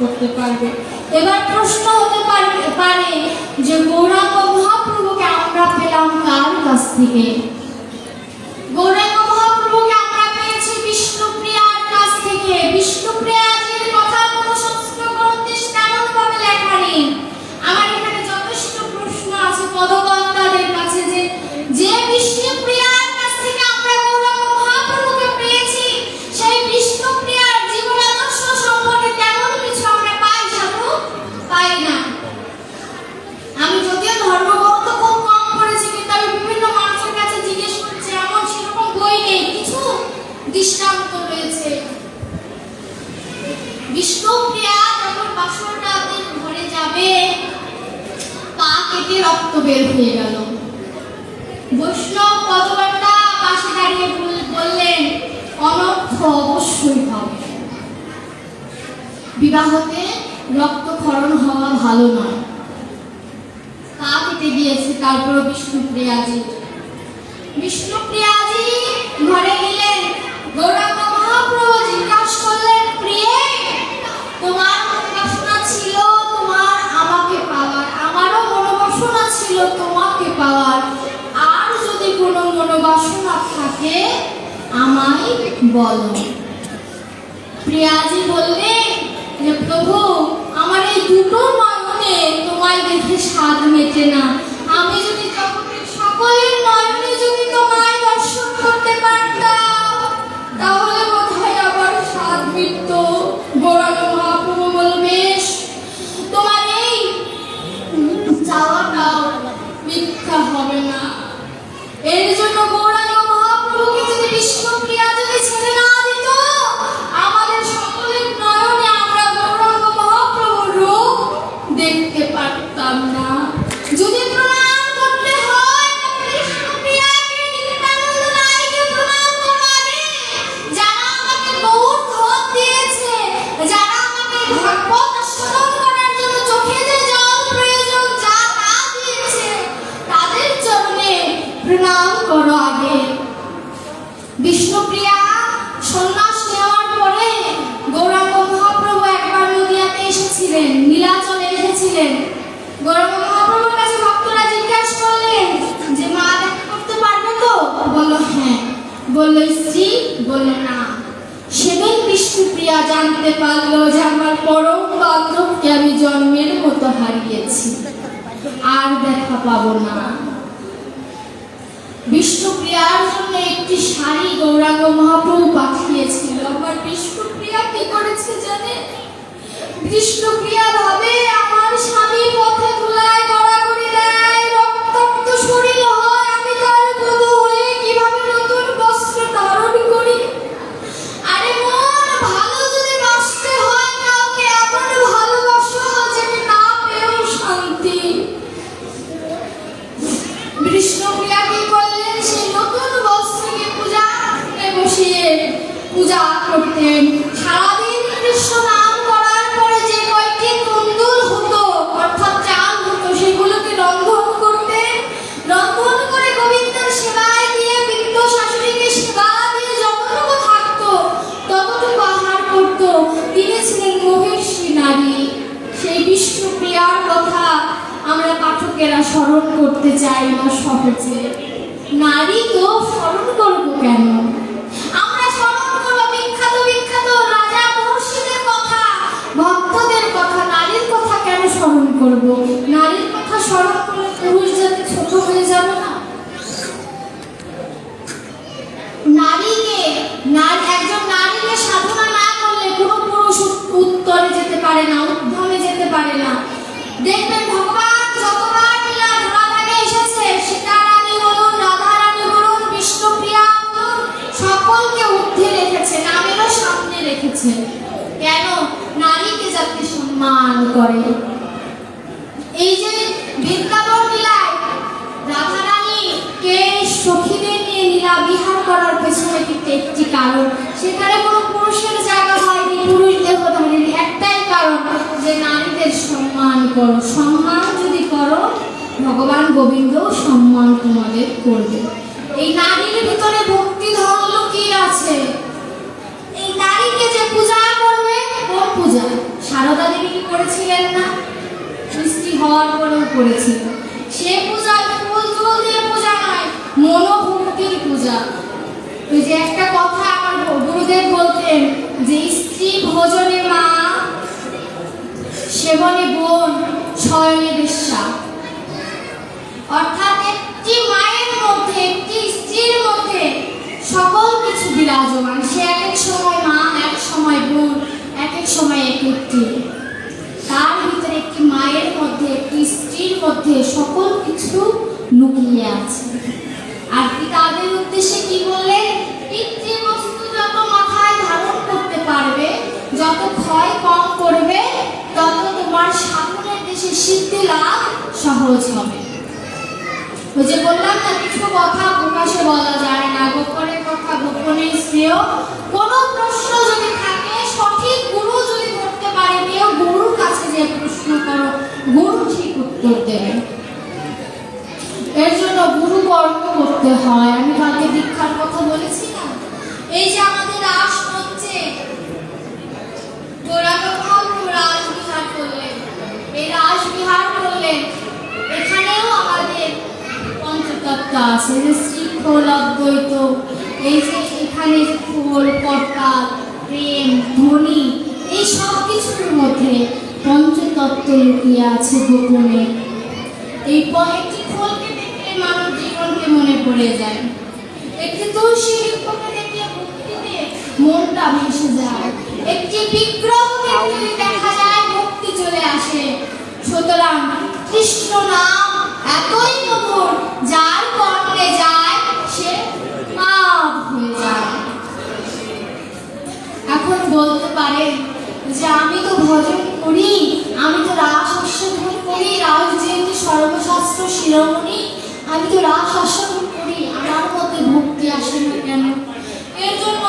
করতে পারবে। এবার প্রশ্ন হতে পারে যে গৌরাঙ্গ মহাপ্রভুকে আমরা পেলাম কার কাছ থেকে গৌরাঙ্গ মহাপ্রভুকে আমরা পেয়েছি বিষ্ণুপ্রিয়ার কাছ থেকে বিষ্ণুপ্রিয়াজির কথা কোনো সংস্কৃত গ্রন্থে তেমন ভাবে লেখা নেই আমার এখানে যথেষ্ট প্রশ্ন আছে পদকর্তাদের কাছে যে যে বিষ্ণুপ্রিয়ার কাছ থেকে আমরা গৌরাঙ্গ মহাপ্রভুকে পেয়েছি সেই বিষ্ণুপ্রিয়ার জীবন আদর্শ সম্পর্কে তেমন কিছু আমরা পাই সাধু পাই না আমি যদিও ধর্মগ্রন্থ খুব কম পড়েছি কিন্তু আমি বিভিন্ন মানুষের কাছে জিজ্ঞেস করছি এমন সেরকম বই নেই কিছু দৃষ্টান্ত রয়েছে বিষ্ণুপ্রিয়া যখন বাসররাতের ঘরে যাবে পা কেটে রক্ত বের হয়ে গেল। বৈষ্ণব পদকর্তা পাশে দাঁড়িয়ে বল- বললেন, অনর্থ অবশ্যই হবে। বিবাহতে রক্তক্ষরণ হওয়া ভালো নয়। পা কেটে দিয়েছে তারপর বিষ্ণুপ্রিয়াজি। বিষ্ণুপ্রিয়াজি ঘরে গেলেন, গৌরাঙ্গ মহাপ্রভু জিজ্ঞাসা তোমাকে পাওয়ার। আর যদি কোনো মনোবাসনা থাকে, আমায় বলো। প্রিয়াজি বললে যে, প্রভু, আমার এই দুটো নয়নে তোমায় দেখে স্বাদ মেটে না। আমি যদি সকলের নয়নে বিষ্ণুপ্রিয়া জানতে পারল যে আমার পরম বান্ধবকে আমি জন্মের মতো হারিয়েছি। আর দেখা পাবো না। বিষ্ণুপ্রিয়ার জন্য একটি শাড়ি গৌরাঙ্গ মহাপ্রভু পাঠিয়েছিল। আবার বিষ্ণুপ্রিয়া কি করেছে জানে বিষ্ণুপ্রিয়া ভাবে আমার স্বামী পথে ধুলায় স্মরণ করতে চাই না সহজে। নারী তো স্মরণ করব কেন? নারীর কথা পুরুষ ছোট হয়ে যাবে না? নারীকে, নারী, একজন নারীকে না কোনো পুরুষ উত্তরে যেতে পারে না যেতে পারে না। দেখবেন ঊর্ধ্বে রেখেছে নামেরও সামনে রেখেছে। কেন? নারীকে যাতে সম্মান করে। এই যে কে সখীদের নিয়ে লীলা বিহার করার পেছনে কিন্তু একটি কারণ। সেখানে কোনো পুরুষের জায়গা হয়নি, পুরুষ দেবতাদের একটাই কারণ যে নারীদের সম্মান করো। সম্মান যদি করো, ভগবান গোবিন্দ সম্মান তোমাদের করবে। এই নারীর ভিতরে ভক্তি ধর্ম কি আছে এই নারীকে যে পূজা করবে কোন পূজা সারা সারদা দেবী কি করেছিলেন না? সৃষ্টি হওয়ার পরেও করেছিল। সে পূজা ফুল টুল দিয়ে পূজা নয়, মনোভক্তির পূজা। ওই যে একটা কথা আমার গুরুদেব বলতেন যে, স্ত্রী ভোজনে মা, সেবনে বোন, শয়নে বেশ্যা। অর্থাৎ একটি মায়ের মধ্যে, একটি স্ত্রীর মধ্যে সকল কিছু বিরাজমান। সে এক এক সময় মা, এক সময় বোন, এক এক সময় এক তার ভিতরে একটি মায়ের মধ্যে, একটি স্ত্রীর মধ্যে সকল কিছু লুকিয়ে আছে। আর কি তাদের উদ্দেশ্যে কি বললেন পিতৃ বস্তু যত মাথায় ধারণ করতে পারবে, যত ক্ষয় কম করবে, তত তোমার সাধনের দেশে সিদ্ধি লাভ সহজ হবে। ওই যে বললাম না, কিছু কথা প্রকাশে বলা যায় না গোপনের কথা, গোপনে শ্রেয়। কোনো প্রশ্ন যদি থাকে, সঠিক গুরু যদি ধরতে পারে, কেউ যে প্রশ্ন গুরু ঠিক উত্তর দেবে এর জন্য গুরু কর্ম করতে হয়। আমি কালকে দীক্ষার কথা বলেছি না এই যে আমাদের রাস হচ্ছে গৌরাঙ্গ মহাপ্রভু রাসবিহার করলেন। এই রাসবিহার করলেন, এখানেও আমাদের পঞ্চতত্ত্ব আছে। যে শৃঙ্খল অদ্বৈত, এই যে এখানে যে খোল কর্তাল প্রেম, ধ্বনি, এই সব কিছুর মধ্যে পঞ্চতত্ত্ব লুকিয়ে আছে গোপনে। এই একটি খোলকে দেখলে মানব জীবনকে মনে পড়ে যায়? একটি তুলসী বৃক্ষকে দেখলে ভক্তিতে মনটা ভেসে যায়। একটি বিগ্রহকে দেখা যায় ভক্তি চলে আসে। সুতরাং কৃষ্ণ নাম এতই মধুর যার কর্ণে যায় সে মাপ হয়ে যায়। এখন বলতে পারেন যে আমি তো ভজন করি। আমি তো রাস করি রাস যেহেতু সর্বশাস্ত্র শিরোমণি, আমি তো রাস আস্বাদন করি। আমার মধ্যে ভক্তি আসে না কেন? এর জন্য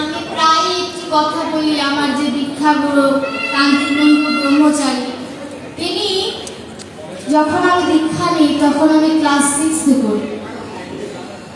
আমি প্রায় একটি কথা বলি, আমার যে দীক্ষা গুরু কান্তিবন্ধু ব্রহ্মচারী। তিনি যখন আমি দীক্ষা নিই, তখন আমি ক্লাস সিক্সে পড়ি।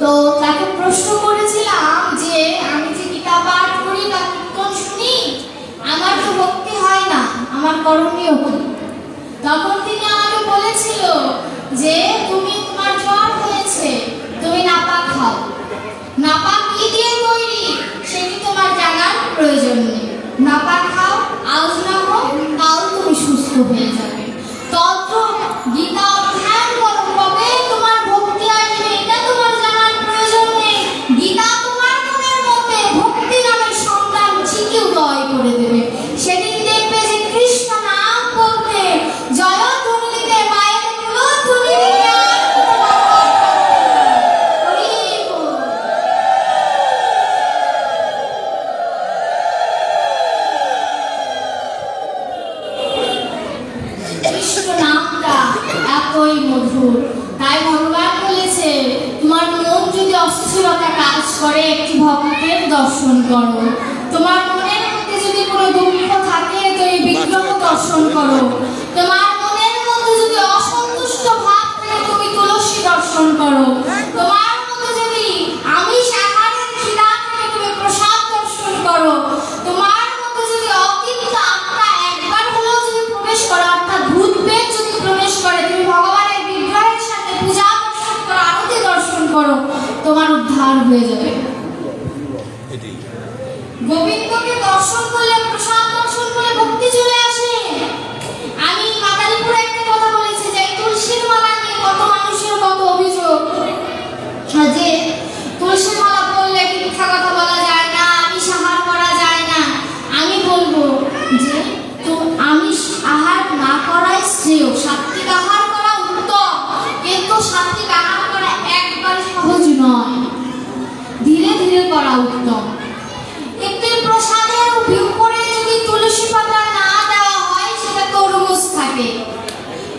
তো তাকে প্রশ্ন করেছিলাম যে আমি যে গীতা পাঠ করি বা কীর্তন শুনি আমার তো ভক্তি হয় না আমার করণীয় কি তখন তিনি আমাকে বলেছিল যে তুমি তোমার জ্বর হয়েছে তুমি নাপা খাও নাপা কি দিয়ে তৈরি সেটি তোমার জানার প্রয়োজন নেই নাপা খাও আজ না হোক কাল তুমি সুস্থ হয়ে যাবে তন্ত্র গীতা অধ্যয়ন করো কবে তোমার ভক্তি আসবে এটা তোমার জানার প্রয়োজন নেই গীতা তোমার মনের মধ্যে ভক্তি নামের সন্তান ঠিকই উদয় করে দেবে সেদিন দেখবে যে কৃষ্ণ নাম বলতে জয় ধ্বনিতে মায়ের কুলো ধ্বনি দিতে আর কোনো বাবা হরি বল। কৃষ্ণ নামটা এতই মধুর। তাই ভগবান বলেছে, তোমার মন যদি অস্থিরতা কাজ করে, একটি ভক্তের দর্শন করো। তোমার মনের মধ্যে যদি কোনো দুঃখ থাকে, তো এই বিগ্রহ দর্শন করো। তোমার মনের মধ্যে যদি অসন্তুষ্ট ভাব থাকে, তুমি তুলসী দর্শন করো। তোমার উদ্ধার হয়ে যাবে এটাই গোবিন্দকে দর্শন করলে প্রসাদ দর্শন করলে ভক্তি চলে আসে আমি মাদারীপুরে একটা কথা বলেছি যে এই তুলসীর মালা নিয়ে কত মানুষের কত অভিযোগ যে তুলসীর মালা পড়লে মিথ্যা কথা বলা যায় না আমি আহার করা যায় না আমি বলব যে তো আমি আহার না করাই শ্রেয় সাত্বিক আহার করা উত্তম কিন্তু সাত্বিক আহার করা একবার সহজ নয় ধীরে ধীরে করা উত্তম একটি প্রসাদের উপরে যদি তুলসী পাতা না দেওয়া হয় সেটা তরমুজ থাকে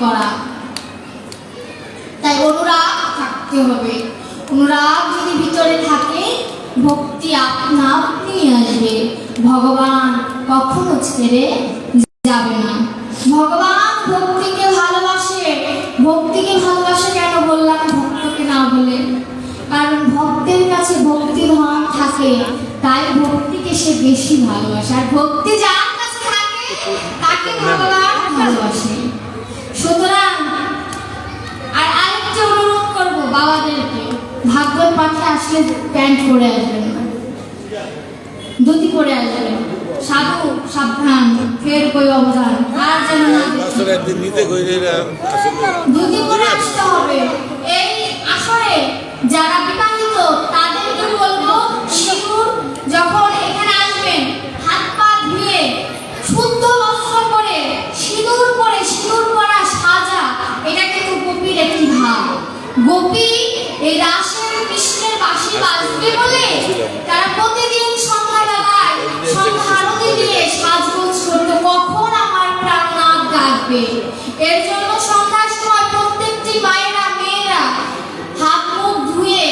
করা। তাই অনুরাগ থাকতে হবে। অনুরাগ যদি ভিতরে থাকে ভক্তি আপনা আপনি আসবে। ভগবান কখনো ছেড়ে যাবে না। ভগবান ভক্তিকে ভালোবাসে। ভক্তিকে ভালোবাসে কেন বললাম ভক্তকে না বলে? কারণ ভক্তের কাছে ভক্তি ধন থাকে তাই ভক্তিকে সে বেশি ভালোবাসে। আর ভক্তি যার কাছে থাকে তাকে ভগবান ভালোবাসে সুতরাং আর আরেকটা অনুরোধ করব বাবাদেরকে ভাগবত পাঠে আসলে প্যান্ট পরে আসবেন না। ধুতি পরে আসবেন সাধু সাবধান ফের কই অবদান আর যেন না দুটি করে আসতে হবে। এই আসরে যারা বিবাহিত তাদেরকে বলব সিঁদুর যখন এখানে আসবেন হাত পা ধুয়ে শুদ্ধ বস্ত্র পরে সিঁদুর পরে সিঁদুর পরা সাজা এটা কিন্তু গোপীর একটি ভাব। গোপী এই রাসের তারা প্রতিদিন সন্ধ্যাবেলায় কখন আমার জন্য সন্ধ্যার সময় প্রত্যেকটি মায়েরা, মেয়েরা হাত, মুখ ধুয়ে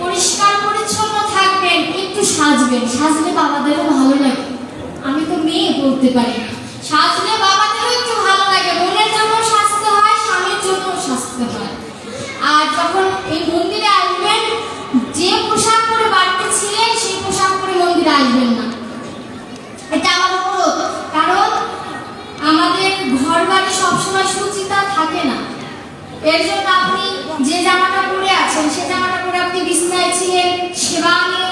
পরিষ্কার, পরিচ্ছন্ন থাকবেন, একটু সাজবেন। সাজলে বাবাদেরও ভালো লাগে। আমি তো মেয়ে বলতে পারি না। সাজলে বাবাদেরও একটু ভালো লাগে। বোনের জন্য সাজতে হয়, স্বামীর জন্য সাজতে হয়। আর যখন এই মন্দিরে আসবেন যে পোশাক পরে বাড়িতে ছিলেন সেই পোশাক পরে মন্দিরে আসবেন না এটা আমার অনুরোধ কারণ আমাদের ঘর বাড়ি সবসময় সুচিতা থাকে না এর জন্য আপনি যে জামাটা পরে আছেন, সে জামাটা পরে আপনি বিছনায় ছিলেন, সেবা নিয়ে